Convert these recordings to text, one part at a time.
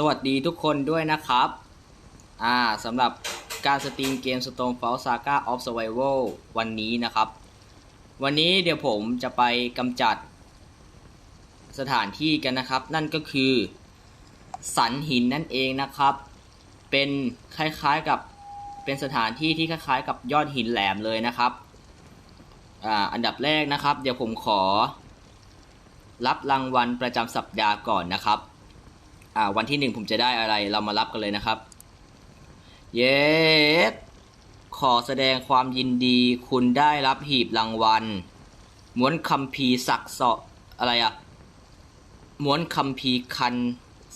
สวัสดีทุกคนด้วยนะครับ อ่าสำหรับการสตรีมเกม Stone f a l l Saga of Survival วันนี้นะครับ วันนี้เดี๋ยวผมจะไปกำจัดสถานที่กันนะครับ นั่นก็คือ สันหินนั่นเองนะครับ เป็นคล้ายๆกับเป็นสถานที่ที่คล้ายๆ กับยอดหินแหลมเลยนะครับ อ่าอันดับแรกนะครับ เดี๋ยวผมขอ รับรางวัลประจำสัปดาห์ก่อนนะครับ อ่าวันที่หนึ่งผมจะได้อะไรเรามารับกันเลยนะครับ เย้ขอแสดงความยินดีคุณได้รับหีบรางวัล ม้วนคัมภีร์ศักดิ์เสาะอะไรอะม้วนคัมภีร์คัน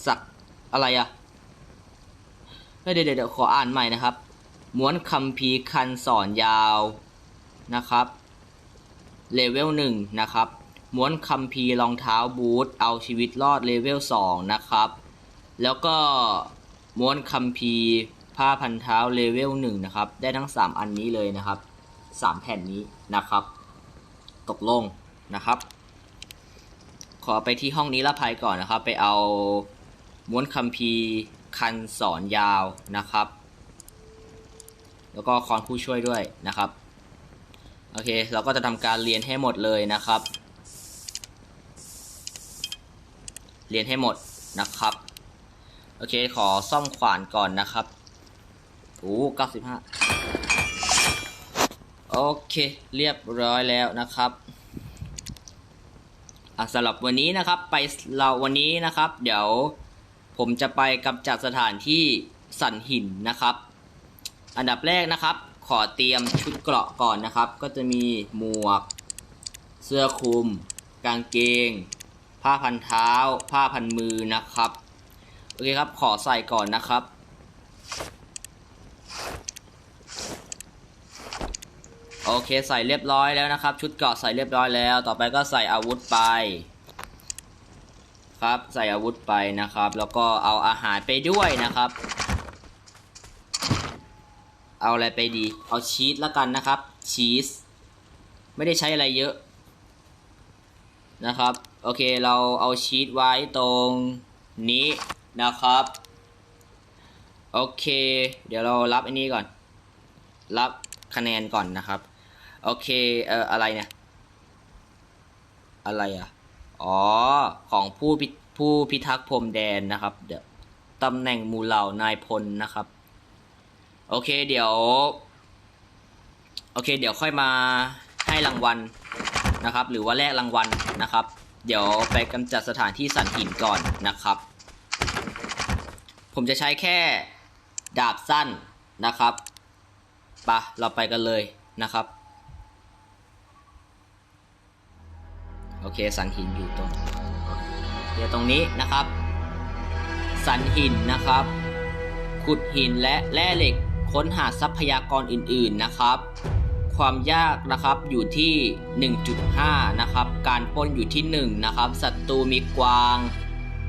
ศักอะไรอะเดี๋ยวเดี๋ยวขออ่านใหม่นะครับ ม้วนคัมภีร์คันสอนยาวนะครับเลเวลหนึ่งนะครับ ม้วนคัมภีร์รองเท้าบูทเอาชีวิตรอดเลเวล2นะครับ แล้วก็ม้วนคัมภีร์ผ้าพันเท้าเลเวล1นะครับ ได้ทั้ง 3 อันนี้เลยนะครับ 3 แผ่นนี้นะครับ ตกลงนะครับ ขอไปที่ห้องนี้ละภัยก่อนนะครับ ไปเอาม้วนคัมภีร์คันสอนยาวนะครับ แล้วก็คอนผู้ช่วยด้วยนะครับ โอเค เราก็จะทำการเรียนให้หมดเลยนะครับ เรียนให้หมดนะครับ โอเค ขอซ่อมขวานก่อนนะครับโอ้เก้าสิบห้าโอเค เรียบร้อยแล้วนะครับสำหรับวันนี้นะครับไปเราวันนี้นะครับ เดี๋ยวผมจะไปกำจัดสถานที่สันหินนะครับ อันดับแรกนะครับ ขอเตรียมชุดเกราะก่อนนะครับ ก็จะมีหมวก เสื้อคลุม กางเกง ผ้าพันเท้า ผ้าพันมือนะครับ อเคครับ ขอใส่ก่อนนะครับ โอเคใส่เรียบร้อยแล้วนะครับ ชุดเกราะใส่เรียบร้อยแล้ว ต่อไปก็ใส่อาวุธไป ครับใส่อาวุธไปนะครับ แล้วก็เอาอาหารไปด้วยนะครับ เอาอะไรไปดี เอาชีสล้วกันนะครับ ชีส ไม่ได้ใช้อะไรเยอะนะครับ โอเคเราเอาชีตไว้ตรงนี้ นะครับ โอเค เดี๋ยวเรารับอันนี้ก่อน รับคะแนนก่อนนะครับ โอเค เอ่อ อะไรเนี่ย อะไรอะ อ๋อ ของผู้พิผู้พิทักษ์พรมแดนนะครับ เดี๋ยวตำแหน่งมูเหล่านายพลนะครับ โอเค เดี๋ยว โอเค เดี๋ยวค่อยมาให้รางวัลนะครับ หรือว่าแลกรางวัลนะครับ เดี๋ยวไปกำจัดสถานที่สันหินก่อนนะครับ ผมจะใช้แค่ดาบสั้นนะครับปะเราไปกันเลยนะครับ โอเค สันหินอยู่ตรง เดี๋ยวตรงนี้นะครับ สันหินนะครับ ขุดหินและแร่เหล็กค้นหาทรัพยากรอื่นๆนะครับ ความยากนะครับอยู่ที่ 1.5 นะครับ การป้นอยู่ที่ 1 นะครับศัตรูมีกวาง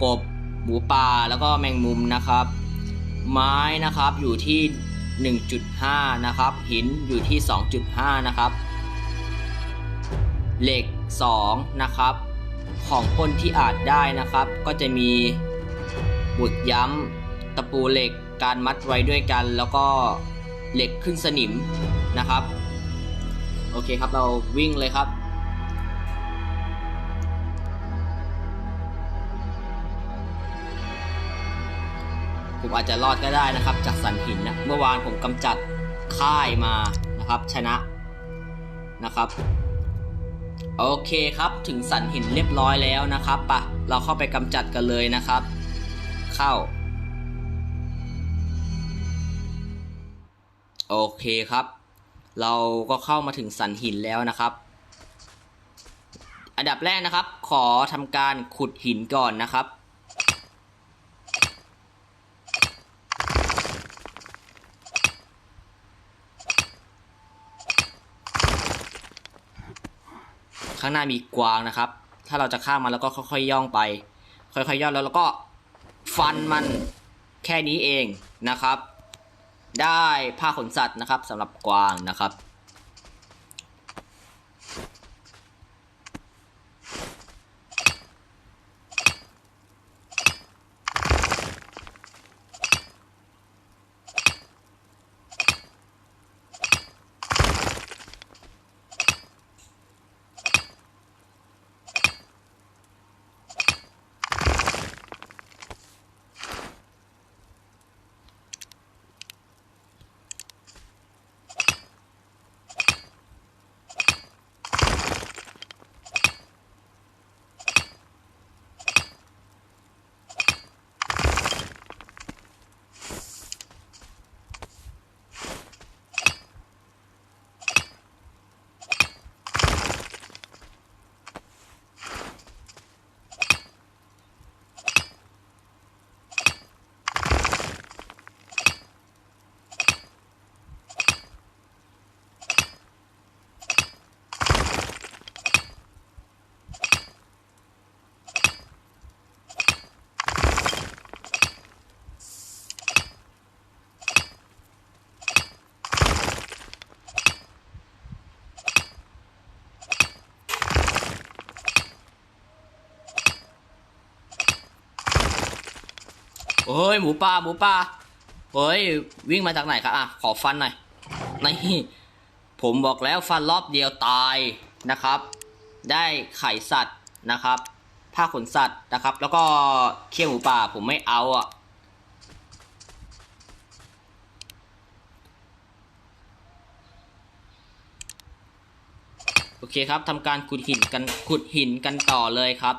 กบ หมูป่าแล้วก็แมงมุมนะครับ ไม้นะครับอยู่ที่ 1.5 นะครับ หินอยู่ที่ 2.5 นะครับ เหล็ก 2 นะครับ ของปล้นที่อาจได้นะครับ ก็จะมีบุดย้ำตะปูเหล็กการมัดไว้ด้วยกัน แล้วก็เหล็กขึ้นสนิมนะครับ โอเคครับเราวิ่งเลยครับ ผมอาจจะรอดก็ได้นะครับ จากสันหินนะเมื่อวานผมกำจัดค่ายมานะครับชนะนะครับ โอเคครับถึงสันหินเรียบร้อยแล้วนะครับปะเราเข้าไปกำจัดกันเลยนะครับ เข้า โอเคครับ เราก็เข้ามาถึงสันหินแล้วนะครับอันดับแรกนะครับ ขอทำการขุดหินก่อนนะครับ ข้างหน้ามีกวางนะครับ ถ้าเราจะข้ามมันแล้วก็ค่อยๆย่องไป ค่อยๆย่องแล้วเราก็ฟันมันแค่นี้เองนะครับ ได้ผ้าขนสัตว์นะครับสำหรับกวางนะครับ เฮ้ยหมูป่าหมูป่าเฮ้ยวิ่งมาจากไหนครับอะขอฟันหน่อยนี่ผมบอกแล้วฟันรอบเดียวตายนะครับ ได้ไข่สัตว์นะครับ ผ้าขนสัตว์นะครับ แล้วก็เขี้ยวหมูป่าผมไม่เอาอะโอเคครับทำการขุดหินกันขุดหินกันต่อเลยครับ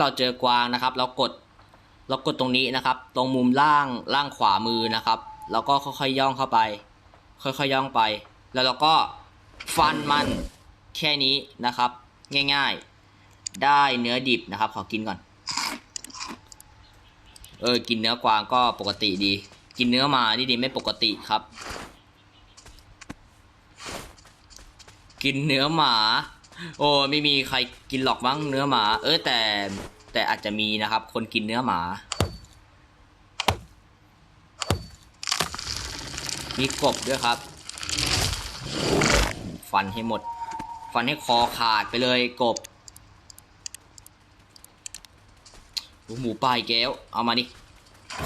เราเจอกวางนะครับ เรากดเรากดตรงนี้นะครับ ตรงมุมล่างล่างขวามือนะครับแล้วก็ค่อยๆย่องเข้าไป ค่อยๆย่องไป แล้วเราก็ฟันมันแค่นี้นะครับ ง่ายๆ ได้เนื้อดิบนะครับ ขอกินก่อน เออ กินเนื้อกวางก็ปกติดี กินเนื้อหมานี่ดีไม่ปกติครับ กินเนื้อหมา โอ้ไม่มีใครกินหรอกมั้งเนื้อหมา เออแต่ แต่อาจจะมีนะครับ คนกินเนื้อหมา มีกบด้วยครับ ฟันให้หมด ฟันให้คอขาดไปเลยกบหมูป่าอีกแก้วเอามาดิ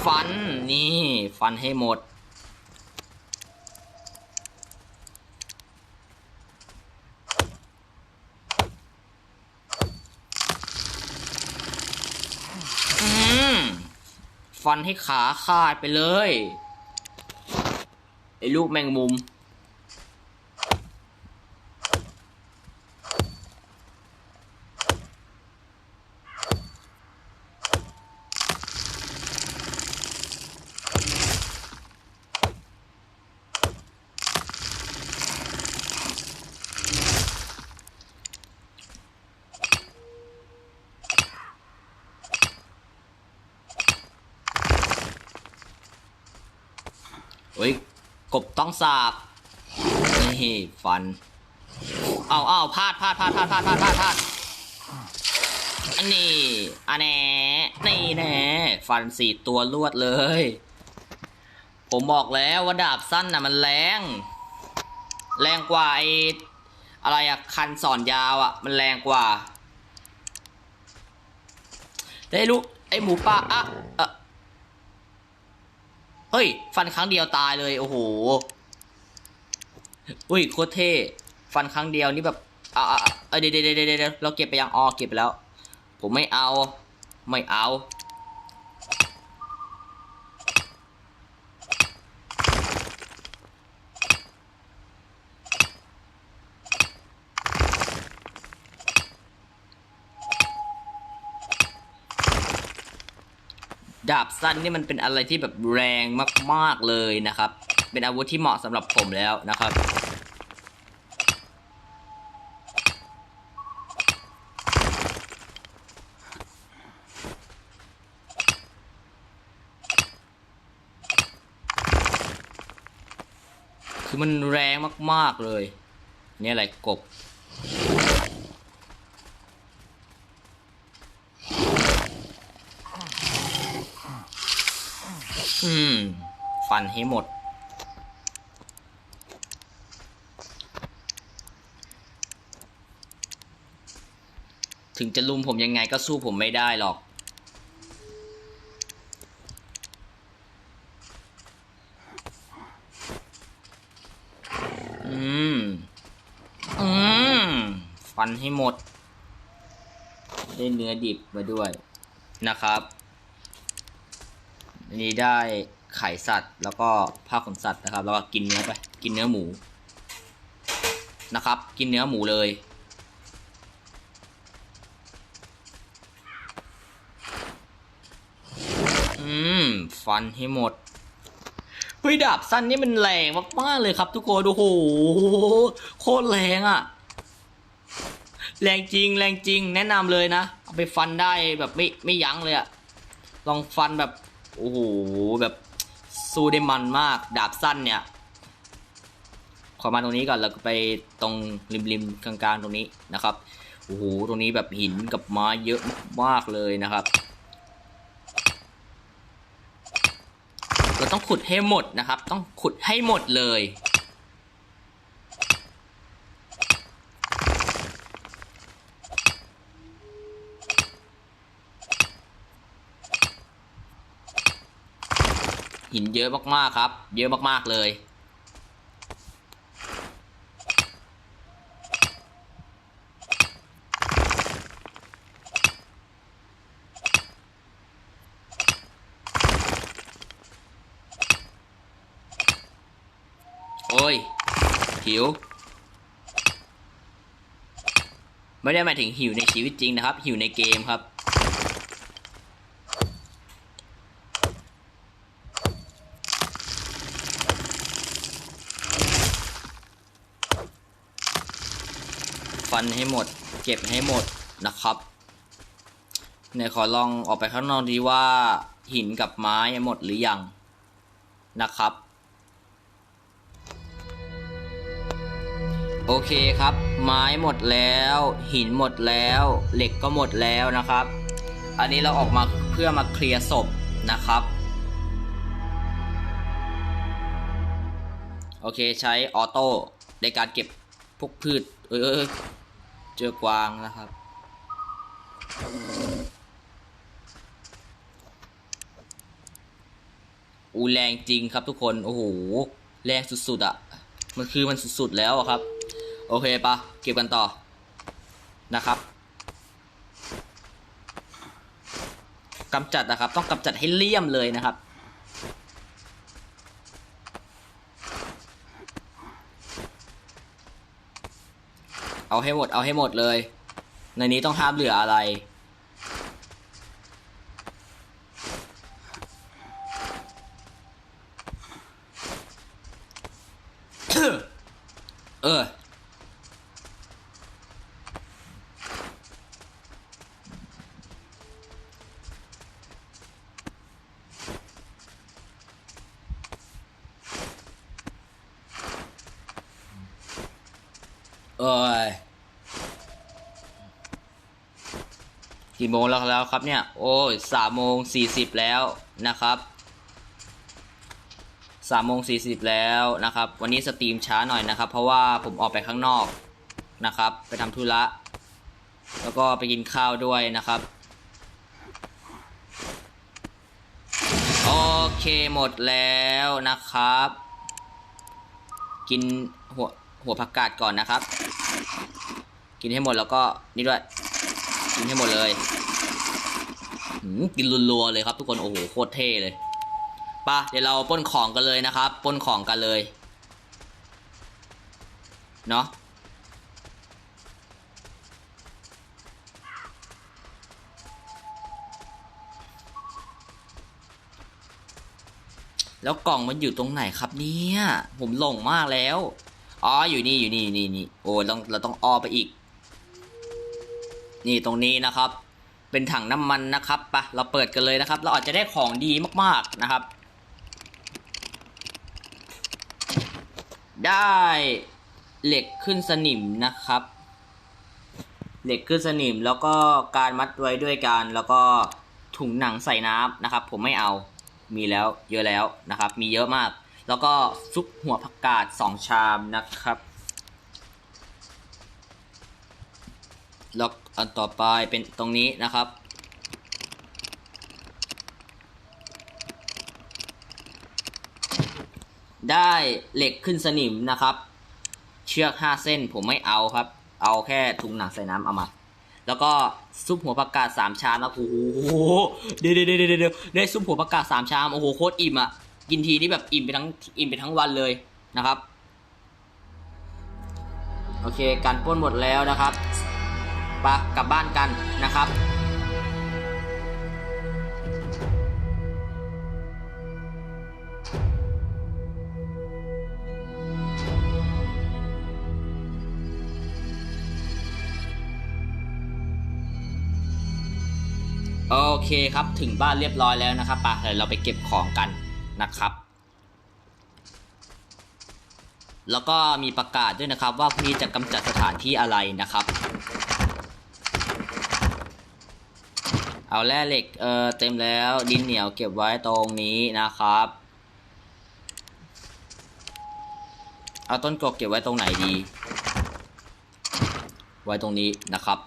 ฟันนี่ ฟันให้หมด อืม ฟันให้ขาขาดไปเลย ไอ้ลูกแมงมุม เฮ้ยกบต้องสาบนี่ฟันเอาเอาพลาดพลาดพลาดพลาดพลาดพลาดพลาดพลาดอันนี้อันแนนี่แน่ฟันสี่ตัวลวดเลย ผมบอกแล้วว่าดาบสั้นน่ะมันแรง แรงกว่าไออะไรอะคันสอนยาวอะมันแรงกว่าได้รู้ไอหมูป่าอะเอะ เฮ้ย ฟันครั้งเดียวตายเลยโอ้โหอุ้ยโคตรเท่ฟันครั้งเดียวนี่แบบอ่าเออเดี๋ยวเดี๋ยวเดี๋ยวเดี๋ยวเราเก็บไปยังอ๋อเก็บไปแล้ว ผมไม่เอา ไม่เอา ดาบสั้นนี่มันเป็นอะไรที่แบบแรงมากๆเลยนะครับ เป็นอาวุธที่เหมาะสำหรับผมแล้วนะครับคือมันแรงมาก ๆ เลย นี่อะไรกบ อืม ฟันให้หมด ถึงจะลุมผมยังไงก็สู้ผมไม่ได้หรอก อืม อืม ฟันให้หมด ได้เนื้อดิบมาด้วยนะครับ อันนี้ได้ไข่สัตว์ แล้วก็ผ้าขนสัตว์นะครับ แล้วก็กินเนื้อไป กินเนื้อหมูนะครับ กินเนื้อหมูเลย อืม ฟันให้หมดเฮ้ยดาบสั้นนี่มันแรงมากๆเลยครับ ทุกคน โอ้โห โคตรแรงอะ่ะ แรงจริง แรงจริง แนะนำเลยนะ เอาไปฟันได้แบบไม่ไม่ยั้งเลยอะลองฟันแบบ โอ้โหแบบสู้ได้มันมาก ดาบสั้นเนี่ย ขอมาตรงนี้ก่อนแล้วก็ไปตรงริมริมๆกลางๆตรงนี้นะครับโอ้โหตรงนี้แบบหินกับไม้เยอะมากเลยนะครับเราต้องขุดให้หมดนะครับ ต้องขุดให้หมดเลย หินเยอะมากๆครับ เยอะมากๆเลยโอ้ยหิว ไม่ได้หมายถึงหิวในชีวิตจริงนะครับ หิวในเกมครับ นให้หมด เก็บให้หมดนะครับเนี่ยขอลองออกไปข้างนอกดีว่าหินกับไม้หมดหรือยังนะครับ โอเคครับ ไม้หมดแล้ว หินหมดแล้ว เหล็กก็หมดแล้วนะครับ อันนี้เราออกมาเพื่อมาเคลียร์ศพนะครับ โอเคใช้ออโต้ในการเก็บพวกพืชเอย เจอกวางนะครับ อูแรงจริงครับทุกคน โอ้โห แรงสุดๆอะ่ะ มันคือมันสุดๆแล้วครับ โอเคปะเก็บกันต่อนะครับกำจัดนะครับ ต้องกำจัดให้เลี่ยมเลยนะครับ เอาให้หมดเอาให้หมดเลย ในนี้ต้องห้ามเหลืออะไร เออ กี่โมงแล้วแล้วครับเนี่ย โอ้ยสามโมงสี่สิบแล้วนะครับสามโมงสี่สิบแล้วนะครับ วันนี้สตรีมช้าหน่อยนะครับ เพราะว่าผมออกไปข้างนอกนะครับ ไปทำธุระ แล้วก็ไปกินข้าวด้วยนะครับ โอเคหมดแล้วนะครับ กินหัวหัวผักกาดก่อนนะครับ กินให้หมดแล้วก็นี่ด้วย กินให้หมดเลยกินรัวๆเลยครับ ทุกคนโอ้โหโคตรเท่เลยป่ะเดี๋ยวเราป้นของกันเลยนะครับป้นของกันเลยเนาะแล้วกล่องมันอยู่ตรงไหนครับเนี่ย ผมหลงมากแล้ว อ๋อ อยู่นี่ อยู่นี่นี่นี่ โอ้เราเราต้องอ้อไปอีก นี่ตรงนี้นะครับ เป็นถังน้ำมันนะครับปะเราเปิดกันเลยนะครับ เราอาจจะได้ของดีมากๆนะครับ ได้เหล็กขึ้นสนิมนะครับ เหล็กขึ้นสนิมแล้วก็การมัดไว้ด้วยกันแล้วก็ถุงหนังใส่น้ำนะครับ ผมไม่เอามีแล้วเยอะแล้วนะครับ มีเยอะมาก แล้วก็ซุปหัวผักกาดสองชามนะครับ แล้ว อันต่อไปเป็นตรงนี้นะครับ ได้เหล็กขึ้นสนิมนะครับ เชือกห้าเส้นผมไม่เอาครับ เอาแค่ถุงหนังใส่น้ำเอามา แล้วก็ซุปหัวผักกาดสามชามนะโอ้โหเดี๋ยวเดี๋ยวเดี๋ยวเดี๋ยวได้ซุปหัวผักกาดสามชามโอ้โหโคตรอิ่มอะกินทีนี่แบบอิ่มไปทั้งอิ่มไปทั้งวันเลยนะครับ โอเค การป้นหมดแล้วนะครับ ไปกลับบ้านกันนะครับโอเคครับถึงบ้านเรียบร้อยแล้วนะครับปะเดี๋ยวเราไปเก็บของกันนะครับ แล้วก็มีประกาศด้วยนะครับว่าพรีจะกำจัดสถานที่อะไรนะครับ เอาแร่เหล็กเออเต็มแล้วดินเหนียวเก็บไว้ตรงนี้นะครับ เอาต้นกกเก็บไว้ตรงไหนดี ไว้ตรงนี้นะครับ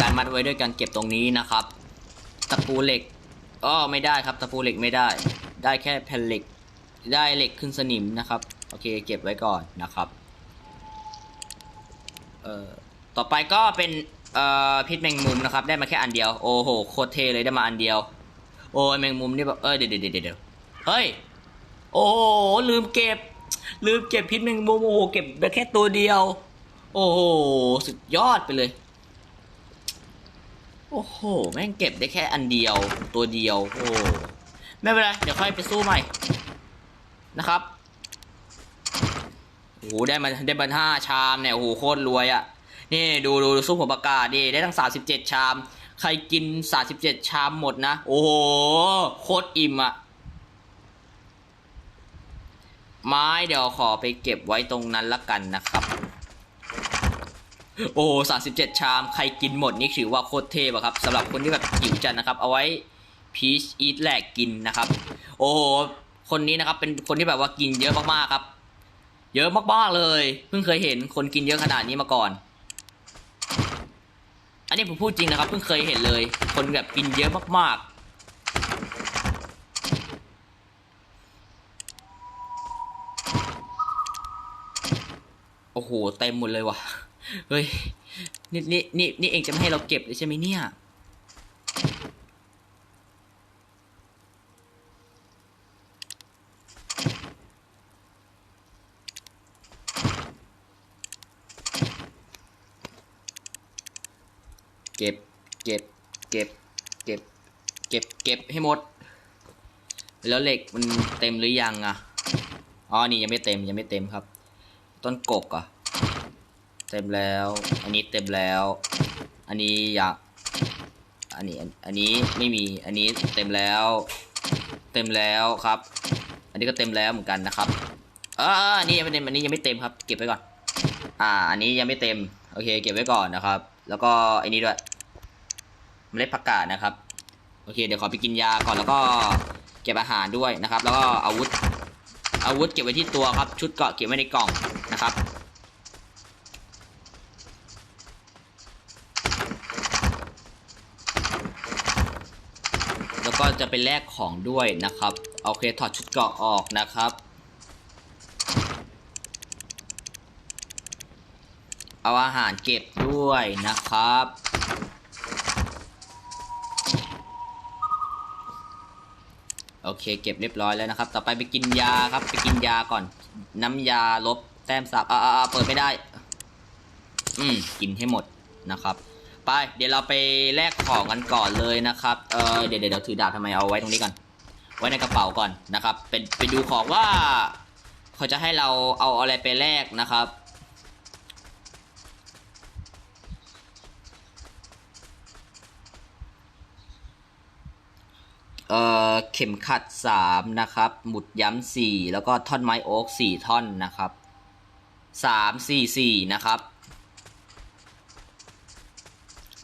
การมัดไว้ด้วยการเก็บตรงนี้นะครับ ตะปูเหล็กอ้อไม่ได้ครับตะปูเหล็กไม่ได้ ได้แค่แผ่นเหล็กได้เหล็กขึ้นสนิมนะครับ โอเคเก็บไว้ก่อนนะครับ เออต่อไปก็เป็นเอ่อพิษแมงมุมนะครับ ได้มาแค่อันเดียว โอ้โหโคตรเทเลยได้มาอันเดียว โอ้ยแมงมุมนี่แบบเอ้ยเดี๋ยวเดี๋ยวเดี๋ยวเฮ้ยโอ้โหลืมเก็บ ลืมเก็บพิษแมงมุมโอ้โหเก็บไปแค่ตัวเดียว โอ้โหสุดยอดไปเลย โอ้โหแม่งเก็บได้แค่อันเดียว ตัวเดียวโอ้ไม่เป็นไรเดี๋ยวค่อยไปสู้ใหม่นะครับ โอ้โหได้มาได้มาห้าชามเนี่ยโอ้โหโคตรรวยอะ่ะนี่ดูดูซุปหัวปากกาดิได้ทั้งสามสิบเจ็ดชาม ใครกินสามสิบเจ็ดชามหมดนะ โอ้โหโคตรอิ่มอะ่ะไม้เดี๋ยวขอไปเก็บไว้ตรงนั้นละกันนะครับ โอ้สามสิบเจ็ดชาม ใครกินหมดนี่ถือว่าโคตรเทพอะครับสำหรับคนที่แบบหิวจัดนะครับ เอาไว้พีชอีทแหลกกินนะครับ โอ้โห คนนี้นะครับเป็นคนที่แบบว่ากินเยอะมากๆครับ เยอะมากๆเลย เพิ่งเคยเห็นคนกินเยอะขนาดนี้มาก่อน อันนี้ผมพูดจริงนะครับ เพิ่งเคยเห็นเลย คนแบบกินเยอะมากๆ โอ้โหเต็มหมดเลยว่ะ เฮ้ย นี่นี่นี่นี่เองจะไม่ให้เราเก็บเลยใช่ไหมเนี่ย เก็บ เก็บ เก็บ เก็บ เก็บเก็บให้หมด แล้วเหล็กมันเต็มหรือยังอะอ๋อนี่ยังไม่เต็มยังไม่เต็มครับ ต้นกกอะเต็มแล้ว อันนี้เต็มแล้ว อันนี้อยากอันนี้อันนี้ไม่มีอันนี้เต็มแล้ว เต็มแล้วครับ อันนี้ก็เต็มแล้วเหมือนกันนะครับเอออันนี้ยังไม่เต็มอันนี้ยังไม่เต็มครับ เก็บไว้ก่อน อ่า อันนี้ยังไม่เต็มโอเค เก็บไว้ก่อนนะครับ แล้วก็ไอ้นี้ด้วยเมล็ดผักกาดนะครับ โอเค เดี๋ยวขอไปกินยาก่อนแล้วก็เก็บอาหารด้วยนะครับ แล้วก็อาวุธ อาวุธเก็บไว้ที่ตัวครับ ชุดเกราะเก็บไว้ในกล่องนะครับ แล้วก็จะไปแลกของด้วยนะครับโอเคถอดชุดเกราะออกนะครับเอาอาหารเก็บด้วยนะครับ โอเค เก็บเรียบร้อยแล้วนะครับ ต่อไปไปกินยาครับ ไปกินยาก่อน น้ำยาลบแต้มสับอ่าอ่าเปิดไม่ได้ อืมกินให้หมดนะครับ ไปเดี๋ยวเราไปแลกของกันก่อนเลยนะครับ เออเดี๋ยวเดี๋ยวถือดาบทำไมเอาไว้ตรงนี้ก่อน ไว้ในกระเป๋าก่อนนะครับเป็นไปดูของว่า เขาจะให้เราเอาอะไรไปแลกนะครับ เอ่อเข็มขัดสามนะครับหมุดย้ำสี่แล้วก็ท่อนไม้โอ๊กสี่ท่อนนะครับสามสี่สี่นะครับ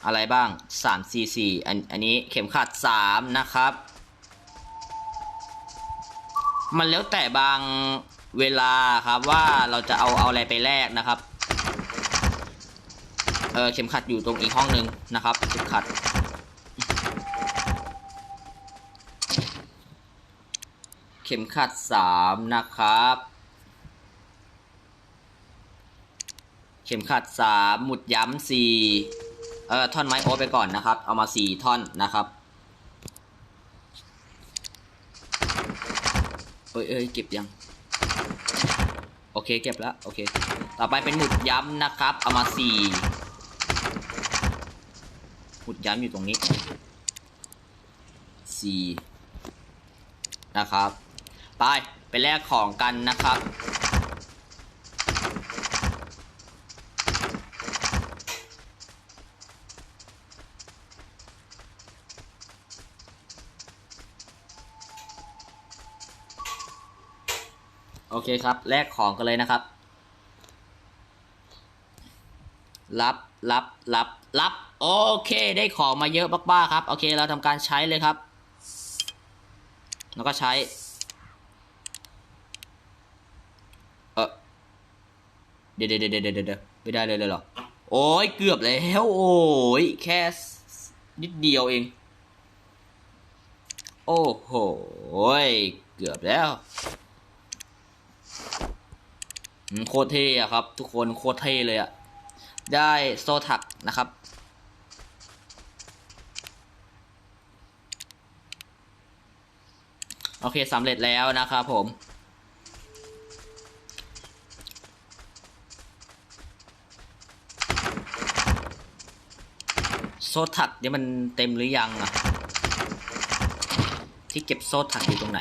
อะไรบ้างสามสี่สี่อันอันนี้เข็มขัดสามนะครับ มันแล้วแต่บางเวลาครับว่าเราจะเอาเอาอะไรไปแลกนะครับ เออเข็มขัดอยู่ตรงอีกห้องหนึ่งนะครับเข็มขัด เข็มขัดสามนะครับ เข็มขัดสามหมุดย้ำสี่เอ่อท่อนไม้โอ๊ตไปก่อนนะครับ เอามาสี่ท่อนนะครับเอ้ยเอ้ยเก็บยัง โอเคเก็บแล้วโอเค ต่อไปเป็นหมุดย้ำนะครับ เอามาสี่หมุดย้ำอยู่ตรงนี้สี่นะครับ ไป ไปแลกของกันนะครับ โอเคครับแลกของกันเลยนะครับ รับรับรับรับโอเค ได้ของมาเยอะบ้าๆครับ โอเค เราทำการใช้เลยครับ แล้วก็ใช้ เออ เดี๋ยวเดี๋ยวเดี๋ยวเดี๋ยวเดะไม่ได้เลยเลยหรอ โอ้ยเกือบแล้ว โอ้ยแค่นิดเดียวเอง โอ้โหเกือบแล้วโคตรเท่อะครับ ทุกคนโคตรเท่เลยอะได้โซทักนะครับโอเคสำเร็จแล้วนะครับผม โซทักเนี่ยมันเต็มหรือยังอะที่เก็บโซทักอยู่ตรงไหน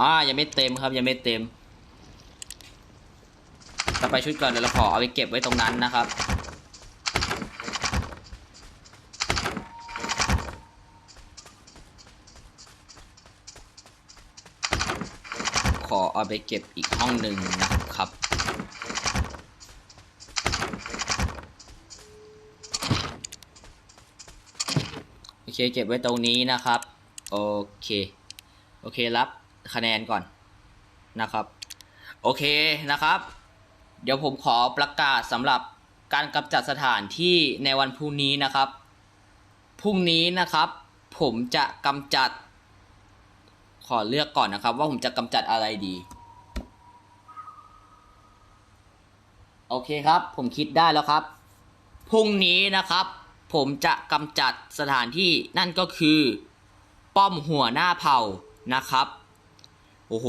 อ่ายังไม่เต็มครับยังไม่เต็มต่อไปชุดก่อนเดี๋ยวเราขอเอาไปเก็บไว้ตรงนั้นนะครับ เอาไปเก็บอีกห้องหนึ่งนะครับ โอเคเก็บไว้ตรงนี้นะครับ โอเค โอเครับคะแนนก่อนนะครับ โอเคนะครับ เดี๋ยวผมขอประกาศสำหรับการกำจัดสถานที่ในวันพรุ่งนี้นะครับ พรุ่งนี้นะครับ ผมจะกำจัด ขอเลือกก่อนนะครับ ว่าผมจะกำจัดอะไรดี โอเคครับ ผมคิดได้แล้วครับ พรุ่งนี้นะครับ ผมจะกำจัดสถานที่นั่นก็คือ ป้อมหัวหน้าเผ่านะครับ โอ้โห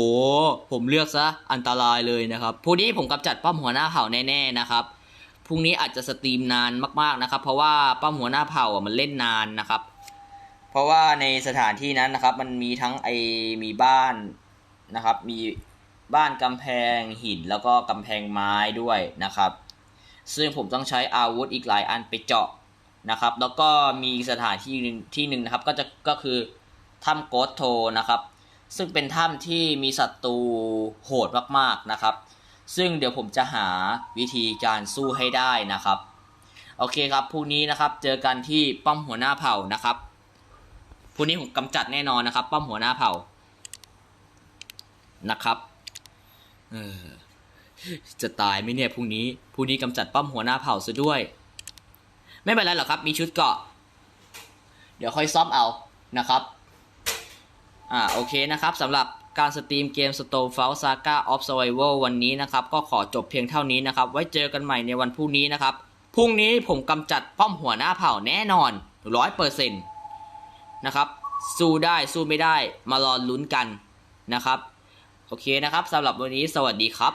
ผมเลือกซะอันตรายเลยนะครับพรุ่งนี้ผมกำจัดป้อมหัวหน้าเผ่าแน่ๆนะครับพรุ่งนี้อาจจะสตรีมนานมากๆนะครับ เพราะว่าป้อมหัวหน้าเผ่ามันเล่นนานนะครับ เพราะว่าในสถานที่นั้นนะครับ มันมีทั้งไอมีบ้านนะครับ มีบ้านกำแพงหินแล้วก็กำแพงไม้ด้วยนะครับ ซึ่งผมต้องใช้อาวุธอีกหลายอันไปเจาะนะครับ แล้วก็มีสถานที่หนึ่งที่หนึ่งนะครับ ก็จะก็คือถ้ำโกสโทนะครับ ซึ่งเป็นถ้ำที่มีศัตรูโหดมากๆนะครับ ซึ่งเดี๋ยวผมจะหาวิธีการสู้ให้ได้นะครับ โอเคครับพรุ่งนี้นะครับ เจอกันที่ป้อมหัวหน้าเผ่านะครับ พรุ่งนี้ผมกำจัดแน่นอนนะครับ ป้อมหัวหน้าเผ่านะครับเออจะตายไหมเนี่ยพรุ่งนี้พรุ่งนี้กำจัดป้อมหัวหน้าเผ่าซะด้วย ไม่เป็นไรหรอกครับ มีชุดเกาะ เดี๋ยวค่อยซ่อมเอานะครับอ่าโอเคนะครับสำหรับการสตรีมเกม Stone f o u l Saga of Survival วันนี้นะครับ ก็ขอจบเพียงเท่านี้นะครับ ไว้เจอกันใหม่ในวันพรุ่งนี้นะครับ พรุ่งนี้ผมกำจัดป้อมหัวหน้าเผ่าแน่นอนร้อยเปอร์เซ็นต์ นะครับ สู้ได้สู้ไม่ได้มารอลุ้นกันนะครับ โอเคนะครับสำหรับวันนี้สวัสดีครับ